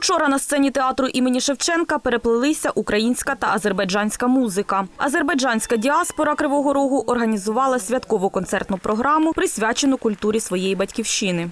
Учора на сцені театру імені Шевченка переплелися українська та азербайджанська музика. Азербайджанська діаспора Кривого Рогу організувала святкову концертну програму, присвячену культурі своєї батьківщини.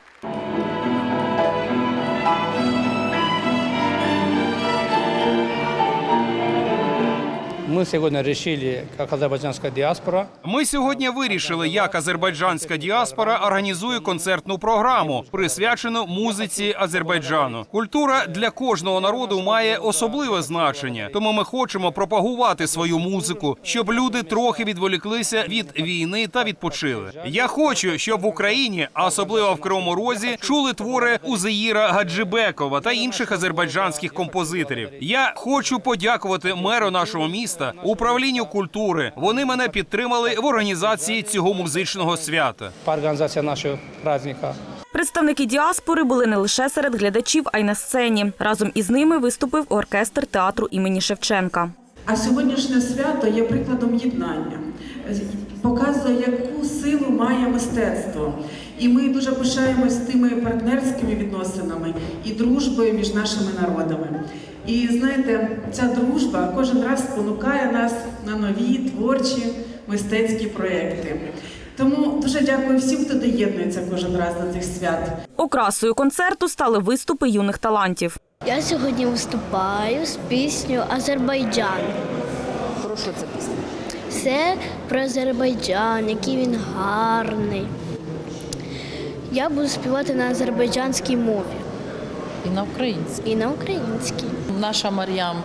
Мы сегодня решили, как азербайджанская диаспора, Ми сьогодні вирішили, як азербайджанська діаспора організує концертну програму, присвячену музиці Азербайджану. Культура для кожного народу має особливе значення, тому ми хочемо пропагувати свою музику, щоб люди трохи відволіклися від війни та відпочили. Я хочу, щоб в Україні, а особливо в Кривому Розі, чули твори Узеїра Гаджибекова та інших азербайджанських композиторів. Я хочу подякувати меру нашого міста, управлінню культури. Вони мене підтримали в організації цього музичного свята. Організація нашого праздника. Представники діаспори були не лише серед глядачів, а й на сцені. Разом із ними виступив оркестр театру імені Шевченка. А сьогоднішнє свято є прикладом єднання, показує, яку має мистецтво. І ми дуже пишаємось тими партнерськими відносинами і дружбою між нашими народами. І знаєте, ця дружба кожен раз спонукає нас на нові творчі мистецькі проекти. Тому дуже дякую всім, хто доєднується кожен раз до цих свят. Окрасою концерту стали виступи юних талантів. Я сьогодні виступаю з піснею Азербайджан. Про що це пісня? Все про Азербайджан, який він гарний. Я буду співати на азербайджанській мові І на українській. і на українській. Наша Мар'ям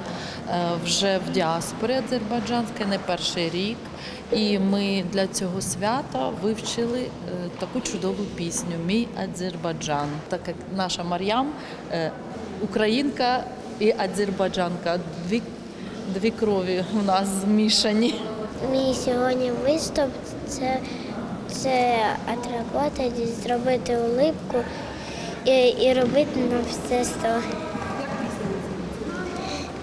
е, вже в діаспорі азербайджанській не перший рік. І ми для цього свята вивчили е, таку чудову пісню Мій Азербайджан. Так як наша Мар'ям е, українка і азербайджанка. Дві, дві крові у нас змішані. Мій сьогодні виступ це, це отработати, зробити улипку і, і робити на все сто.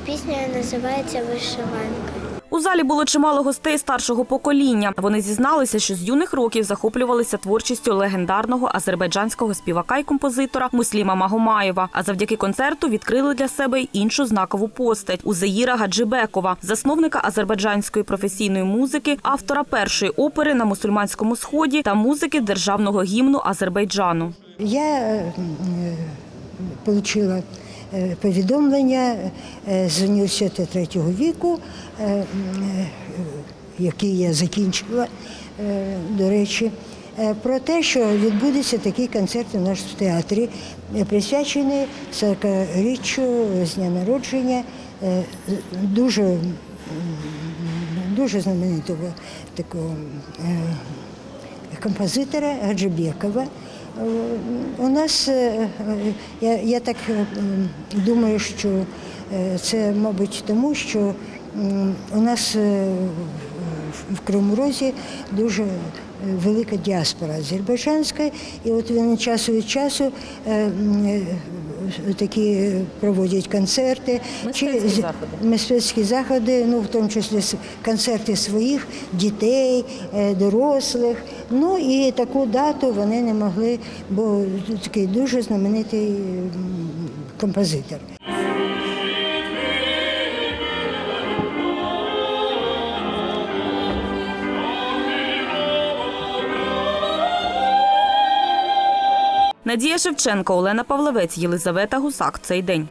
Пісня називається Вишиванка. Залі було чимало гостей старшого покоління. Вони зізналися, що з юних років захоплювалися творчістю легендарного азербайджанського співака і композитора Мусліма Магомаєва. А завдяки концерту відкрили для себе й іншу знакову постать Узеїра Гаджибекова, засновника азербайджанської професійної музики, автора першої опери на мусульманському сході та музики державного гімну Азербайджану. Я е, отримала е, повідомлення е, з університету третього віку, е, е, який я закінчила, е, до речі, е, про те, що відбудеться такий концерт у в театрі, е, присвячений 40-річчю з дня народження е, дуже, дуже знаменитого такого. е, композитора Гаджибекова. У нас, е, е, я, я так е, думаю, що це, мабуть, тому, що у нас в- Кривому Розі дуже велика діаспора азербайджанська, і от вони час від часу такі проводять концерти. Мистецькі заходи. мистецькі заходи, ну в тому числі концерти своїх дітей, е, дорослих. Ну і таку дату вони не могли, бо такий дуже знаменитий композитор. Надія Шевченко, Олена Павловець, Єлизавета Гусак. Цей день.